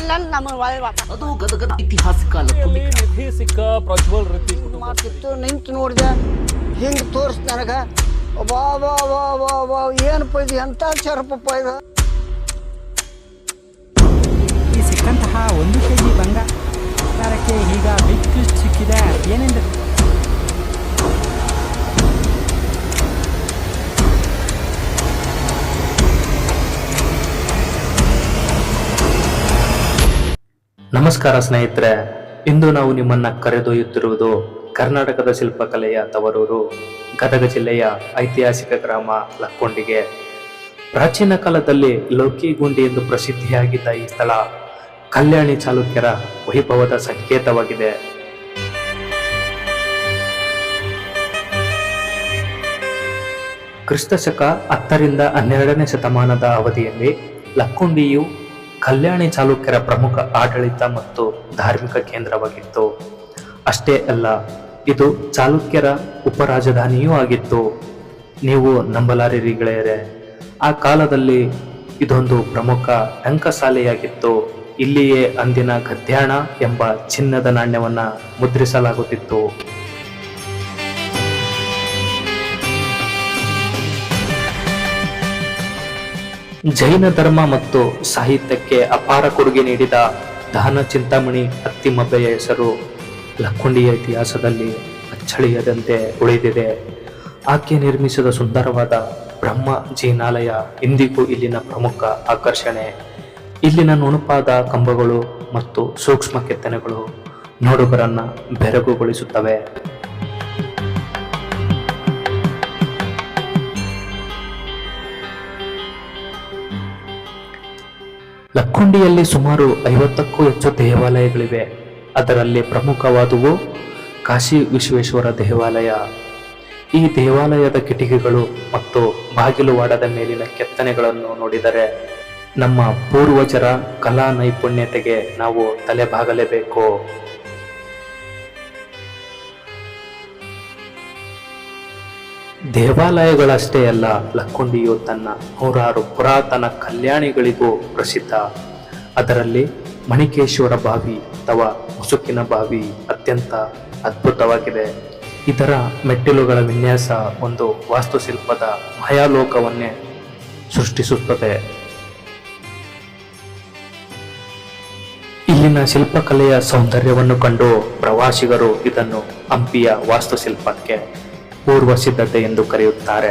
ಅಲ್ಲ ನಮ್ಮ ಒಳ್ಳೆ ವಾತ ಅದು ಗದಗದ ಐತಿಹಾಸಿಕ. ನಿಧಿ ಸಿಕ್ಕ ಪ್ರಜ್ವಲ್ ರೀತಿ ಮಾಡ್ತಿತ್ತು ನಿಂತು ನೋಡಿದೆ. ಹಿಂಗೆ ತೋರಿಸ್ ನನಗೆ? ಬಾ ಬಾ ಬಾ ಬಾ ಬಾ ಏನಪ್ಪ ಇದು? ಎಂಥ ಚರಪಪ್ಪ ಇದು? ಈ ಸಿಕ್ಕಂತಹ ಒಂದು ಕೆ ಜಿ ಬಂಗಾರಕ್ಕೆ ಈಗ ಬಿಗ್ ಸಿಕ್ಕಿದೆ. ಏನೆಂದರೆ ನಮಸ್ಕಾರ ಸ್ನೇಹಿತರೆ, ಇಂದು ನಾವು ನಿಮ್ಮನ್ನ ಕರೆದೊಯ್ಯುತ್ತಿರುವುದು ಕರ್ನಾಟಕದ ಶಿಲ್ಪಕಲೆಯ ತವರೂರು, ಗದಗ ಜಿಲ್ಲೆಯ ಐತಿಹಾಸಿಕ ಗ್ರಾಮ ಲಕ್ಕೊಂಡಿಗೆ. ಪ್ರಾಚೀನ ಕಾಲದಲ್ಲಿ ಲೌಕಿಗುಂಡಿ ಎಂದು ಪ್ರಸಿದ್ಧಿಯಾಗಿದ್ದ ಈ ಸ್ಥಳ ಕಲ್ಯಾಣಿ ಚಾಲುಕ್ಯರ ವೈಭವದ ಸಂಕೇತವಾಗಿದೆ. ಕ್ರಿಸ್ತ ಶಕ ಹತ್ತರಿಂದ ಹನ್ನೆರಡನೇ ಶತಮಾನದ ಅವಧಿಯಲ್ಲಿ ಲಕ್ಕುಂಡಿಯು ಕಲ್ಯಾಣಿ ಚಾಲುಕ್ಯರ ಪ್ರಮುಖ ಆಡಳಿತ ಮತ್ತು ಧಾರ್ಮಿಕ ಕೇಂದ್ರವಾಗಿತ್ತು. ಅಷ್ಟೇ ಅಲ್ಲ, ಇದು ಚಾಲುಕ್ಯರ ಉಪರಾಜಧಾನಿಯೂ ಆಗಿತ್ತು. ನೀವು ಗೆಳೆಯರೆ, ಆ ಕಾಲದಲ್ಲಿ ಇದೊಂದು ಪ್ರಮುಖ ಟಂಕಸಾಲೆಯಾಗಿತ್ತು ಇಲ್ಲಿಯೇ ಅಂದಿನ ಗದ್ಯಾಣ ಎಂಬ ಚಿನ್ನದ ನಾಣ್ಯವನ್ನು ಮುದ್ರಿಸಲಾಗುತ್ತಿತ್ತು. ಜೈನ ಧರ್ಮ ಮತ್ತು ಸಾಹಿತ್ಯಕ್ಕೆ ಅಪಾರ ಕೊಡುಗೆ ನೀಡಿದ ದಾನ ಚಿಂತಾಮಣಿ ಅತ್ತಿಮಬ್ಬೆಯ ಹೆಸರು ಲಕ್ಕುಂಡಿಯ ಇತಿಹಾಸದಲ್ಲಿ ಅಚ್ಚಳಿಯದಂತೆ ಉಳಿದಿದೆ. ಆಕೆ ನಿರ್ಮಿಸಿದ ಸುಂದರವಾದ ಬ್ರಹ್ಮ ಜೀನಾಲಯ ಇಂದಿಗೂ ಇಲ್ಲಿನ ಪ್ರಮುಖ ಆಕರ್ಷಣೆ. ಇಲ್ಲಿನ ನುಣುಪಾದ ಕಂಬಗಳು ಮತ್ತು ಸೂಕ್ಷ್ಮ ಕೆತ್ತನೆಗಳು ನೋಡುಗರನ್ನು ಬೆರಗುಗೊಳಿಸುತ್ತವೆ. ಲಕ್ಕುಂಡಿಯಲ್ಲಿ ಸುಮಾರು ಐವತ್ತಕ್ಕೂ ಹೆಚ್ಚು ದೇವಾಲಯಗಳಿವೆ. ಅದರಲ್ಲಿ ಪ್ರಮುಖವಾದುವು ಕಾಶಿ ವಿಶ್ವೇಶ್ವರ ದೇವಾಲಯ. ಈ ದೇವಾಲಯದ ಕಿಟಕಿಗಳು ಮತ್ತು ಬಾಗಿಲುವಾಡದ ಮೇಲಿನ ಕೆತ್ತನೆಗಳನ್ನು ನೋಡಿದರೆ ನಮ್ಮ ಪೂರ್ವಜರ ಕಲಾ ನೈಪುಣ್ಯತೆಗೆ ನಾವು ತಲೆಬಾಗಲೇಬೇಕು. ದೇವಾಲಯಗಳಷ್ಟೇ ಅಲ್ಲ, ಲಕ್ಕುಂಡಿಯು ತನ್ನ ನೂರಾರು ಪುರಾತನ ಕಲ್ಯಾಣಿಗಳಿಗೂ ಪ್ರಸಿದ್ಧ. ಅದರಲ್ಲಿ ಮಣಿಕೇಶ್ವರ ಬಾವಿ ಅಥವಾ ಮುಸುಕಿನ ಬಾವಿ ಅತ್ಯಂತ ಅದ್ಭುತವಾಗಿದೆ. ಇದರ ಮೆಟ್ಟಿಲುಗಳ ವಿನ್ಯಾಸ ಒಂದು ವಾಸ್ತುಶಿಲ್ಪದ ಮಾಯಾಲೋಕವನ್ನೇ ಸೃಷ್ಟಿಸುತ್ತದೆ. ಇಲ್ಲಿನ ಶಿಲ್ಪಕಲೆಯ ಸೌಂದರ್ಯವನ್ನು ಕಂಡು ಪ್ರವಾಸಿಗರು ಇದನ್ನು ಹಂಪಿಯ ವಾಸ್ತುಶಿಲ್ಪಕ್ಕೆ ಪೂರ್ವ ಸಿದ್ಧತೆ ಎಂದು ಕರೆಯುತ್ತಾರೆ.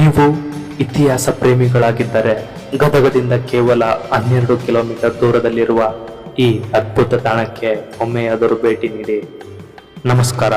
ನೀವು ಇತಿಹಾಸ ಪ್ರೇಮಿಗಳಾಗಿದ್ದರೆ ಗದಗದಿಂದ ಕೇವಲ ಹನ್ನೆರಡು ಕಿಲೋಮೀಟರ್ ದೂರದಲ್ಲಿರುವ ಈ ಅದ್ಭುತ ತಾಣಕ್ಕೆ ಒಮ್ಮೆಯಾದರೂ ಭೇಟಿ ನೀಡಿ. ನಮಸ್ಕಾರ.